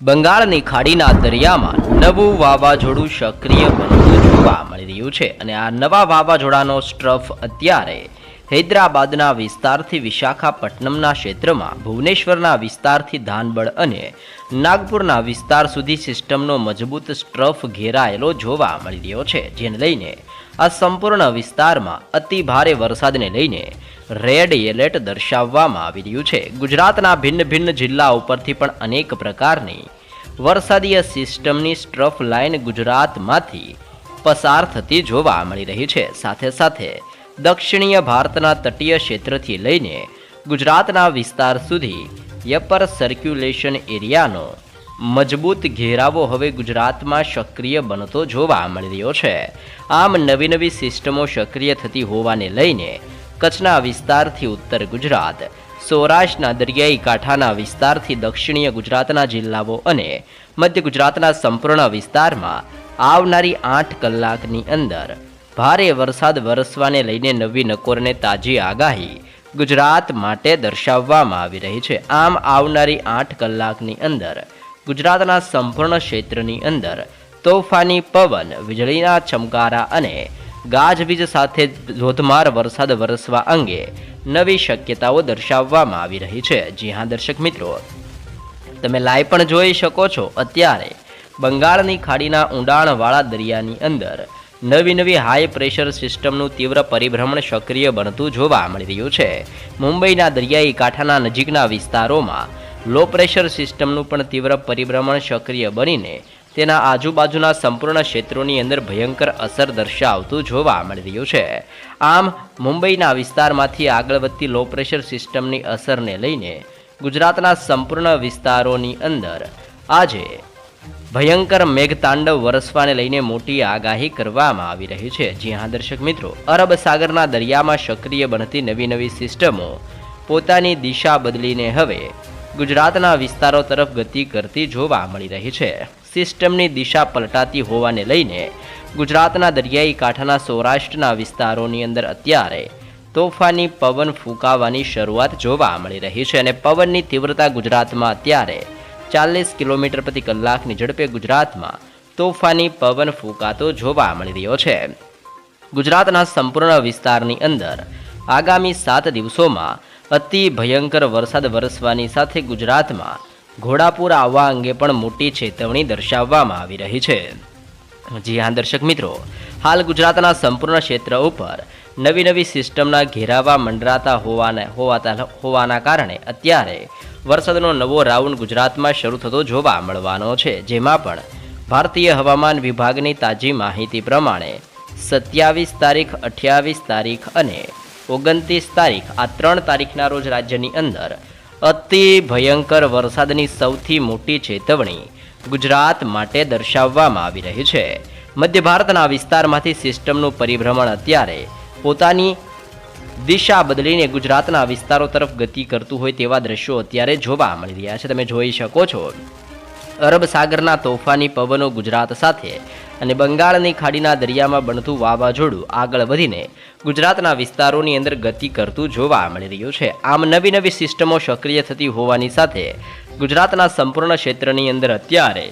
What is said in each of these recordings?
બંગાળની ખાડીના દરિયામાં નવું વાવાઝોડું સક્રિય બનતું જોવા મળી રહ્યું છે અને આ નવા વાવાઝોડાનો સ્ટ્રફ અત્યારે હૈદરાબાદના વિસ્તારથી વિશાખાપટ્ટનમના ક્ષેત્રમાં, ભુવનેશ્વરના વિસ્તારથી ધાનબળ અને નાગપુરના વિસ્તાર સુધી સિસ્ટમનો મજબૂત સ્ટ્રફ ઘેરાયેલો જોવા મળી રહ્યો છે, જેને લઈને આ સંપૂર્ણ વિસ્તારમાં અતિ ભારે વરસાદને લઈને રેડ એલર્ટ દર્શાવવામાં આવી રહ્યું છે. ગુજરાતના ભિન્ન ભિન્ન જિલ્લા ઉપરથી પણ અનેક પ્રકારની વરસાદીય સિસ્ટમની સ્ટ્રફ લાઇન ગુજરાતમાંથી પસાર થતી જોવા મળી રહી છે. સાથે સાથે દક્ષિણીય ભારતના તટીય ક્ષેત્રથી લઈને ગુજરાતના વિસ્તાર સુધી યપર સર્ક્યુલેશન એરિયાનો મજબૂત ઘેરાવો હવે ગુજરાતમાં સક્રિય બનતો જોવા મળી રહ્યો છે. આમ નવી નવી સિસ્ટમો સક્રિય થતી હોવાને લઈને કચ્છના વિસ્તારથી ઉત્તર ગુજરાત, સૌરાષ્ટ્રના દરિયાઈ કાંઠાના વિસ્તારથી દક્ષિણીય ગુજરાતના જિલ્લાઓ અને મધ્ય ગુજરાતના સંપૂર્ણ વિસ્તારમાં આવનારી આઠ કલાકની અંદર ભારે વરસાદ વરસવાને લઈને નવી નકોરને તાજી આગાહી ગુજરાત માટે દર્શાવવામાં આવી રહી છે. આમ આવનારી આઠ કલાકની અંદર ગુજરાતના સંપૂર્ણ ક્ષેત્રની અંદર તોફાની પવન, વીજળીના ચમકારા અને ગાજવીજ સાથે ધોધમાર વરસાદ વરસવા અંગે નવી શક્યતાઓ દર્શાવવામાં આવી રહી છે. જી હા, દર્શક મિત્રો. તમે લાઈવ પણ જોઈ શકો છો. અત્યારે બંગાળની ખાડીના ઊંડાણવાળા દરિયાની અંદર નવી નવી હાઈ પ્રેશર સિસ્ટમનું તીવ્ર પરિભ્રમણ સક્રિય બનતું જોવા મળી રહ્યું છે. મુંબઈના દરિયાઈ કાંઠાના નજીકના વિસ્તારોમાં લો પ્રેશર સિસ્ટમનું પણ તીવ્ર પરિભ્રમણ સક્રિય બનીને તેના આજુબાજુના સંપૂર્ણ ક્ષેત્રોની અંદર ભયંકર અસર દર્શાવતું જોવા મળી રહ્યું છે. આમ, મુંબઈના વિસ્તારમાંથી આગળ વધતી લો પ્રેશર સિસ્ટમની અસરને લઈને ગુજરાતના સંપૂર્ણ વિસ્તારોની અંદર આજે ભયંકર મેઘતાંડવ વરસવાને લઈને મોટી આગાહી કરવામાં આવી રહી છે. જી હા, દર્શક મિત્રો, અરબ સાગરના દરિયામાં સક્રિય બનતી નવી નવી સિસ્ટમો પોતાની દિશા બદલીને હવે ગુજરાતના વિસ્તારો તરફ ગતિ કરતી જોવા મળી રહી છે. સિસ્ટમની દિશા પલટાતી હોવાને લઈને ગુજરાતના દરિયાઈ કાંઠાના સૌરાષ્ટ્રના વિસ્તારોની અંદર અત્યારે તોફાની પવન ફૂંકાવાની શરૂઆત જોવા મળી રહી છે અને પવનની તીવ્રતા ગુજરાતમાં અત્યારે ચાલીસ કિલોમીટર પ્રતિ કલાકની ઝડપે ગુજરાતમાં તોફાની પવન ફૂંકાતો જોવા મળી રહ્યો છે. ગુજરાતના સંપૂર્ણ વિસ્તારની અંદર આગામી સાત દિવસોમાં અતિ ભયંકર વરસાદ વરસવાની સાથે ગુજરાતમાં ઘોડાપૂર આવવા અંગે પણ મોટી ચેતવણી દર્શાવવામાં આવી રહી છે. જી હા, દર્શક મિત્રો, હાલ ગુજરાતના સંપૂર્ણ ક્ષેત્ર ઉપર નવી નવી સિસ્ટમના ઘેરાવા મંડરાતા હોવાના હોવાતા હોવાના કારણે અત્યારે વરસાદનો નવો રાઉન્ડ ગુજરાતમાં શરૂ થતો જોવા મળવાનો છે. જેમાં પણ ભારતીય હવામાન વિભાગની તાજી માહિતી પ્રમાણે સત્યાવીસ તારીખ, અઠ્યાવીસ તારીખ અને ઓગણત્રીસ તારીખ આ ત્રણ તારીખના રોજ રાજ્યની અંદર અતિ ભયંકર વરસાદની સૌથી મોટી ચેતવણી ગુજરાત માટે દર્શાવવામાં આવી રહી છે. મધ્ય ભારતના વિસ્તારમાંથી સિસ્ટમનું પરિભ્રમણ અત્યારે પોતાની દિશા બદલીને ગુજરાતના વિસ્તારો તરફ ગતિ કરતું હોય તેવા દ્રશ્યો અત્યારે જોવા મળી રહ્યા છે. તમે જોઈ શકો છો. અરબ સાગરના તોફાની પવનો ગુજરાત સાથે અને બંગાળની ખાડીના દરિયામાં બનતું વાવાઝોડું આગળ વધીને ગુજરાતના વિસ્તારોની અંદર ગતિ કરતું જોવા મળી રહ્યું છે. આમ નવી નવી સિસ્ટમો સક્રિય થતી હોવાની સાથે ગુજરાતના સંપૂર્ણ ક્ષેત્રની અંદર અત્યારે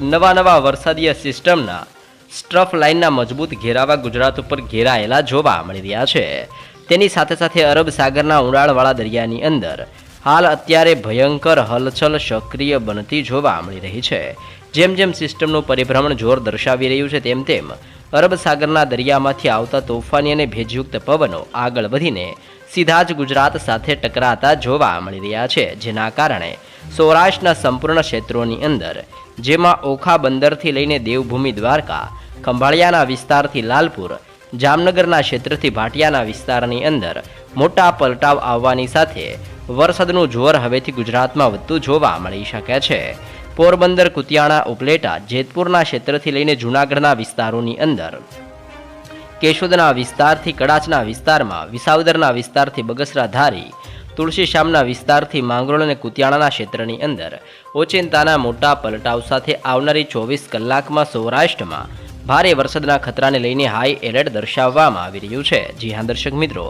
નવા નવા વરસાદીય સિસ્ટમના સ્ટ્રફ લાઇનના મજબૂત ઘેરાવા ગુજરાત ઉપર ઘેરાયેલા જોવા મળી રહ્યા છે. તેની સાથે સાથે અરબ સાગરના ઊંડાણવાળા દરિયાની અંદર હાલ અત્યારે ભયંકર હલચલ સક્રિય બનતી જોવા મળી રહી છે. જેમ જેમ સિસ્ટમનું પરિભ્રમણ જોર દર્શાવી રહ્યું છે, તેમ તેમ અરબ સાગરના દરિયામાંથી આવતા તોફાની અને ભેજયુક્ત પવનો આગળ વધીને સીધા જ ગુજરાત સાથે ટકરાતા જોવા મળી રહ્યા છે, જેના કારણે સૌરાષ્ટ્રના સંપૂર્ણ ક્ષેત્રોની અંદર, જેમાં ઓખા બંદરથી લઈને દેવભૂમિ દ્વારકા, ખંભાળિયાના વિસ્તારથી લાલપુર, જામનગરના ક્ષેત્રથી ભાટિયાના વિસ્તારની અંદર મોટા પલટાવ આવવાની સાથે વરસાદનું જોર હવેથી ગુજરાતમાં વધતું જોવા મળી શકે છે. પોરબંદર, કુતિયાણા, ઉપલેટા, જેતપુરના ક્ષેત્રથી લઈને જૂનાગઢના વિસ્તારોની અંદર. કેશોદના વિસ્તારથી કડાચના વિસ્તારમાં, વિસાવદરના વિસ્તારથી બગસરા ધારી તુલસીશ્યામના વિસ્તારથી માંગરોળ અને કુતિયાણાના ક્ષેત્રની અંદર. ઓચિંતાના મોટા પલટાવ સાથે આવનારી ચોવીસ કલાકમાં સૌરાષ્ટ્રમાં ભારે વરસાદના ખતરાને લઈને હાઈ એલર્ટ દર્શાવવામાં આવી રહ્યું છે. જી હા, દર્શક મિત્રો.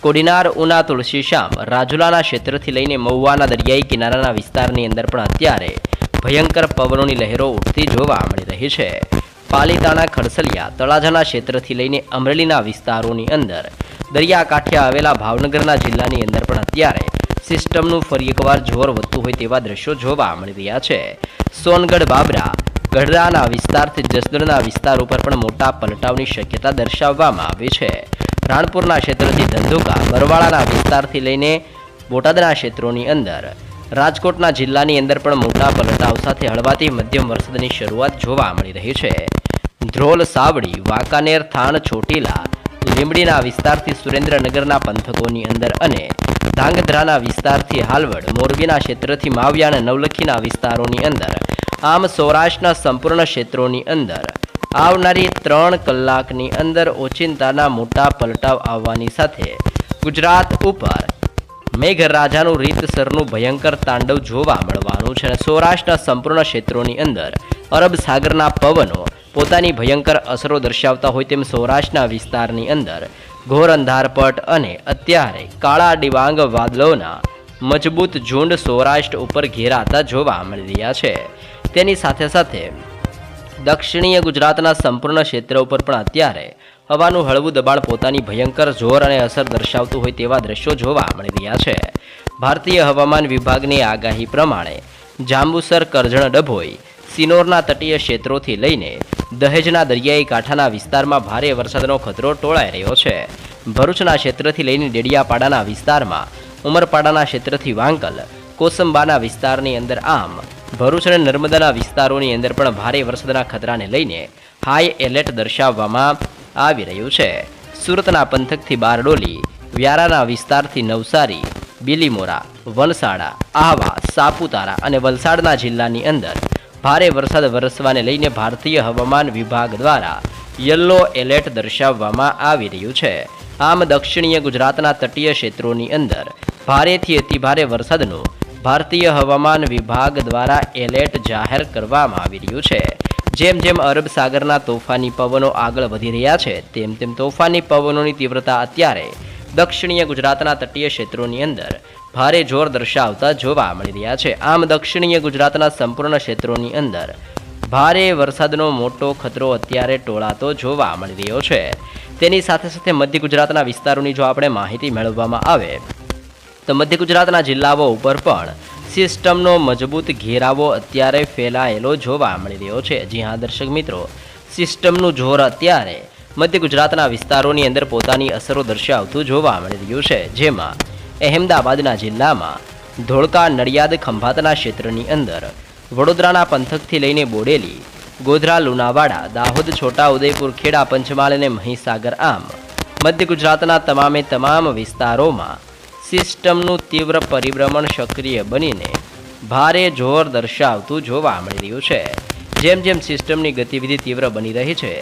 કોડીનાર, ઉના, તુલસીશ્યામ, રાજુલાના ક્ષેત્રથી લઈને મહુવાના દરિયાઈ કિનારાના વિસ્તારની અંદર પણ અત્યારે ભયંકર પવનોની લહેરો ઉઠતી જોવા મળી રહી છે. પાલિતાણા ખડસલિયા તળાજાના ક્ષેત્રથી લઈને અમરેલીના વિસ્તારોની અંદર, દરિયાકાંઠે આવેલા ભાવનગરના જિલ્લાની અંદર પણ અત્યારે સિસ્ટમનું ફરી એકવાર જોર વધતું હોય તેવા દ્રશ્યો જોવા મળી રહ્યા છે. સોનગઢ બાબરા, ગઢડાના વિસ્તારથી જસદણના વિસ્તાર ઉપર પણ મોટા પલટાવની શક્યતા દર્શાવવામાં આવી છે. રાણપુરના ક્ષેત્રથી ધંધુકા બરવાળાના વિસ્તારથી લઈને બોટાદના ક્ષેત્રોની અંદર રાજકોટના જિલ્લાની અંદર પણ મોટા પલટાવ સાથે હળવાથી મધ્યમ વરસાદની શરૂઆત જોવા મળી રહી છે. ધ્રોલ સાવડી, વાંકાનેર, થાણ, ચોટીલા, લીંબડીના વિસ્તારથી સુરેન્દ્રનગરના પંથકોની અંદર અને ધાંગધ્રાના વિસ્તારથી હાલવડ, મોરબીના ક્ષેત્રથી માવ્યા અને નવલખીના વિસ્તારોની અંદર, આમ સૌરાષ્ટ્રના સંપૂર્ણ ક્ષેત્રોની અંદર, આવનારી ત્રણ કલાકની અંદર ઓચિંતાના મોટા પલટાવ આવવાની સાથે ગુજરાત ઉપર મેઘરાજાનું રીતસરનું ભયંકર તાંડવ જોવા મળવાનું છે અને સૌરાષ્ટ્રના સંપૂર્ણ ક્ષેત્રોની અંદર અરબ સાગરના પવનો પોતાની ભયંકર અસરો દર્શાવતા હોય તેમ સૌરાષ્ટ્રના વિસ્તારની અંદર ઘોર અંધારપટ અને અત્યારે કાળા ડિવાંગ વાદળોના મજબૂત ઝુંડ સૌરાષ્ટ્ર ઉપર ઘેરાતા જોવા મળી રહ્યા છે. તેની સાથે સાથે દક્ષિણીય ગુજરાતના સંપૂર્ણ ક્ષેત્ર ઉપર પણ અત્યારે હવાનું હળવું દબાણ પોતાની ભયંકર જોર અને અસર દર્શાવતું હોય તેવા દ્રશ્યો જોવા મળી રહ્યા છે. ભારતીય હવામાન વિભાગની આગાહી પ્રમાણે જાંબુસર, કરજણ, ડભોઈ, સિનોરના તટીય ક્ષેત્રોથી લઈને દહેજના દરિયાઈ કાંઠાના વિસ્તારમાં ભારે વરસાદનો ખતરો ટોળાઈ રહ્યો છે. ભરૂચના ક્ષેત્રથી લઈને ડેડિયાપાડાના વિસ્તારમાં, ઉમરપાડાના ક્ષેત્રથી વાંકલ, કોસંબાના વિસ્તારની અંદર આમ, ભરૂચ અને નર્મદાના વિસ્તારોની અંદર પણ ભારે વરસાદના ખતરાને લઈને હાઈ એલર્ટ દર્શાવવામાં આવી રહ્યું છે. સુરતના પંથકથી બારડોલી વ્યારાના વિસ્તારથી નવસારી, બિલીમોરા, વલસાડા, આહવા, સાપુતારા અને વલસાડના જિલ્લાની અંદર ભારે વરસાદ વરસવાને લઈને ભારતીય હવામાન વિભાગ દ્વારા યલો એલર્ટ દર્શાવવામાં આવી રહ્યું છે. આમ દક્ષિણીય ગુજરાતના તટીય ક્ષેત્રોની અંદર ભારેથી અતિભારે વરસાદનું ભારતીય હવામાન વિભાગ દ્વારા એલર્ટ જાહેર કરવામાં આવી રહ્યું છે. જેમ જેમ અરબ સાગરના તોફાની પવનો આગળ વધી રહ્યા છે, તેમ તેમ તોફાની પવનોની તીવ્રતા અત્યારે દક્ષિણીય ગુજરાતના તટીય ક્ષેત્રોની અંદર ભારે જોર દર્શાવતા જોવા મળી રહ્યા છે. આમ દક્ષિણીય ગુજરાતના સંપૂર્ણ ક્ષેત્રોની અંદર ભારે વરસાદનો મોટો ખતરો અત્યારે ટોળાતો જોવા મળી રહ્યો છે. તેની સાથે સાથે મધ્ય ગુજરાતના વિસ્તારોની જો આપણે માહિતી મેળવવામાં આવે, તો મધ્ય ગુજરાતના જિલ્લાઓ ઉપર પણ સિસ્ટમનો મજબૂત ઘેરાવો અત્યારે ફેલાયેલો જોવા મળી રહ્યો છે. જી હા, દર્શક મિત્રો, સિસ્ટમનું જોર અત્યારે મધ્ય ગુજરાતના વિસ્તારોની અંદર પોતાની અસરો દર્શાવતું જોવા મળી રહ્યું છે. જેમાં અહેમદાબાદના જિલ્લામાં ધોળકા નડિયાદ ખંભાતના ક્ષેત્રની અંદર વડોદરાના પંથકથી લઈને બોડેલી, ગોધરા, લુણાવાડા, દાહોદ, છોટા ઉદયપુર, ખેડા, પંચમહાલ અને મહીસાગર આમ મધ્ય ગુજરાતના તમામે તમામ વિસ્તારોમાં સિસ્ટમનું તીવ્ર પરિભ્રમણ સક્રિય બનીને ભારે જોર દર્શાવતું જોવા મળી રહ્યું છે. જેમ જેમ સિસ્ટમની ગતિવિધિ તીવ્ર બની રહી છે,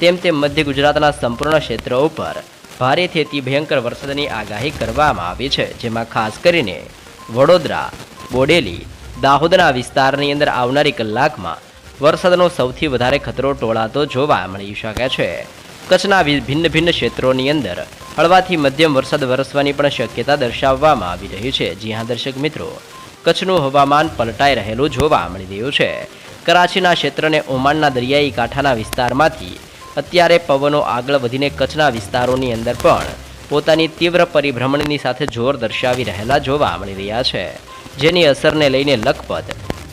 તેમ તેમ મધ્ય ગુજરાતના સંપૂર્ણ ક્ષેત્રો ઉપર ભારેથી અતિ ભયંકર વરસાદની આગાહી કરવામાં આવી છે, જેમાં ખાસ કરીને વડોદરા, બોડેલી, દાહોદના વિસ્તારની અંદર આવનારી કલાકમાં વરસાદનો સૌથી વધારે ખતરો ટોળાતો જોવા મળી શકે છે. કચ્છના ભિન્ન ભિન્ન ક્ષેત્રોની અંદર હળવાથી મધ્યમ વરસાદ વરસવાની પણ શક્યતા દર્શાવવામાં આવી રહી છે. જી હા, દર્શક મિત્રો, કચ્છનું હવામાન પલટાઈ રહેલું જોવા મળી રહ્યું છે. કરાચીના ક્ષેત્રને ઓમાનના દરિયાઈ કાંઠાના વિસ્તારમાંથી અત્યારે પવનો આગળ વધીને કચ્છના વિસ્તારોની અંદર પણ પોતાની તીવ્ર પરિભ્રમણની સાથે જોર દર્શાવી રહેલા જોવા મળી રહ્યા છે. જેની અસરને લઈને લખપત,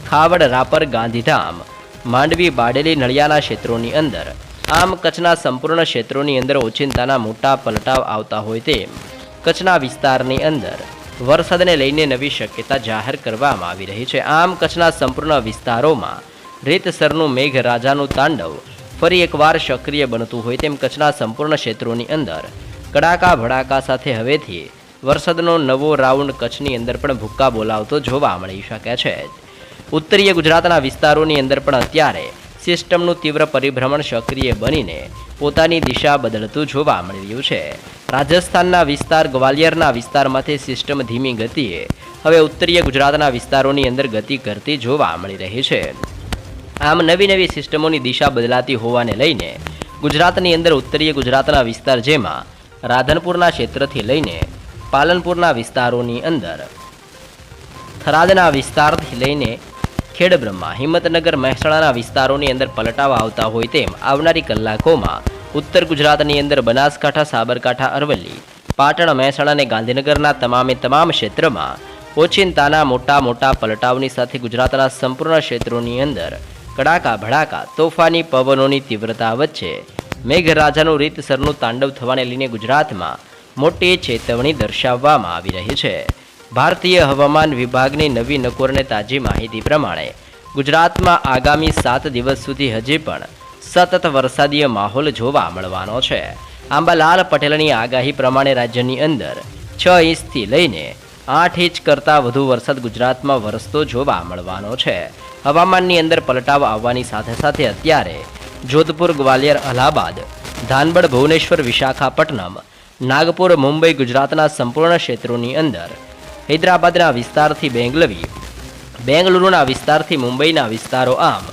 ખાવડ, રાપર, ગાંધીધામ, માંડવી, બાડેલી, નળિયાના ક્ષેત્રોની અંદર આમ કચ્છના સંપૂર્ણ ક્ષેત્રોની અંદર ઓચિંતાના મોટા પલટાવ આવતા હોય તેમ કચ્છના વિસ્તારની અંદર વરસાદને લઈને નવી શક્યતા જાહેર કરવામાં આવી રહી છે. આમ કચ્છના સંપૂર્ણ વિસ્તારોમાં રેતસરનું મેઘરાજાનું તાંડવ ફરી એકવાર સક્રિય બનતું હોય તેમ કચ્છના સંપૂર્ણ ક્ષેત્રોની અંદર કડાકા ભડાકા સાથે હવેથી વરસાદનો નવો રાઉન્ડ કચ્છની અંદર પણ ભૂક્કા બોલાવતો જોવા મળી શકે છે. ઉત્તરીય ગુજરાતના વિસ્તારોની અંદર પણ અત્યારે સિસ્ટમનું તીવ્ર પરિભ્રમણ સક્રિય બનીને પોતાની દિશા બદલતું જોવા મળી રહ્યું છે. રાજસ્થાનના વિસ્તાર ગ્વાલિયરના વિસ્તારમાંથી સિસ્ટમ ધીમી ગતિએ હવે ઉત્તરીય ગુજરાતના વિસ્તારોની અંદર ગતિ કરતી જોવા મળી રહી છે. આમ નવી નવી સિસ્ટમોની દિશા બદલાતી હોવાને લઈને ગુજરાતની અંદર ઉત્તરીય ગુજરાતના વિસ્તાર જેમાં રાધનપુરના ક્ષેત્રથી લઈને પાલનપુરના વિસ્તારોની અંદર થરાદના વિસ્તારથી લઈને ખેડબ્રહ્મા હિંમતનગર મહેસાણાના વિસ્તારોની અંદર પલટાવા આવતા હોય તેમ આવનારી કલાકોમાં ઉત્તર ગુજરાતની અંદર બનાસકાંઠા, સાબરકાંઠા, અરવલ્લી, પાટણ, મહેસાણા અને ગાંધીનગરના તમામે તમામ ક્ષેત્રમાં ઓચિંતાના મોટા મોટા પલટાવની સાથે ગુજરાતના સંપૂર્ણ ક્ષેત્રોની અંદર કડાકા, ભડાકા, તોફાની પવનોની તીવ્રતા વચ્ચે મેઘરાજાનું રીતસરનું તાંડવ થવાને લઈને ગુજરાતમાં મોટી ચેતવણી દર્શાવવામાં આવી રહી છે. ભારતીય હવામાન વિભાગની નવી નકોરને તાજી માહિતી પ્રમાણે ગુજરાતમાં આગામી સાત દિવસ સુધી હજી પણ સતત વરસાદીય માહોલ જોવા મળવાનો છે. આંબાલાલ પટેલની આગાહી પ્રમાણે રાજ્યની અંદર છ ઇંચથી લઈને આઠ ઇંચ કરતાં વધુ વરસાદ ગુજરાતમાં વરસતો જોવા મળવાનો છે. હવામાનની અંદર પલટાવ આવવાની સાથે સાથે અત્યારે જોધપુર, ગ્વાલિયર, અલ્હાબાદ, ધાનબડ, ભુવનેશ્વર, વિશાખાપટ્ટનમ, નાગપુર, મુંબઈ ગુજરાતના સંપૂર્ણ ક્ષેત્રોની અંદર હૈદરાબાદના વિસ્તારથી બેંગલવી. બેંગલુરુના વિસ્તારથી મુંબઈના વિસ્તારો આમ.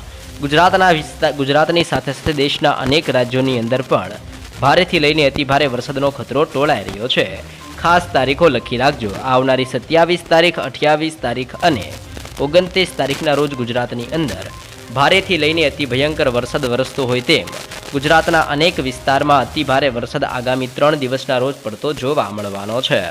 ગુજરાતના વિસ્તાર ગુજરાતની સાથે સાથે દેશના અનેક રાજ્યોની અંદર પણ ભારેથી લઈને અતિભારે વરસાદનો ખતરો ટોળાઈ રહ્યો છે. ખાસ તારીખો લખી રાખજો. આવનારી સત્યાવીસ તારીખ, અઠ્યાવીસ તારીખ અને ઓગણત્રીસ તારીખના રોજ ગુજરાતની અંદર ભારેથી લઈને અતિ ભયંકર વરસાદ વરસતો હોય તેમ ગુજરાતના અનેક વિસ્તારમાં અતિભારે વરસાદ આગામી ત્રણ દિવસના રોજ પડતો જોવા મળવાનો છે.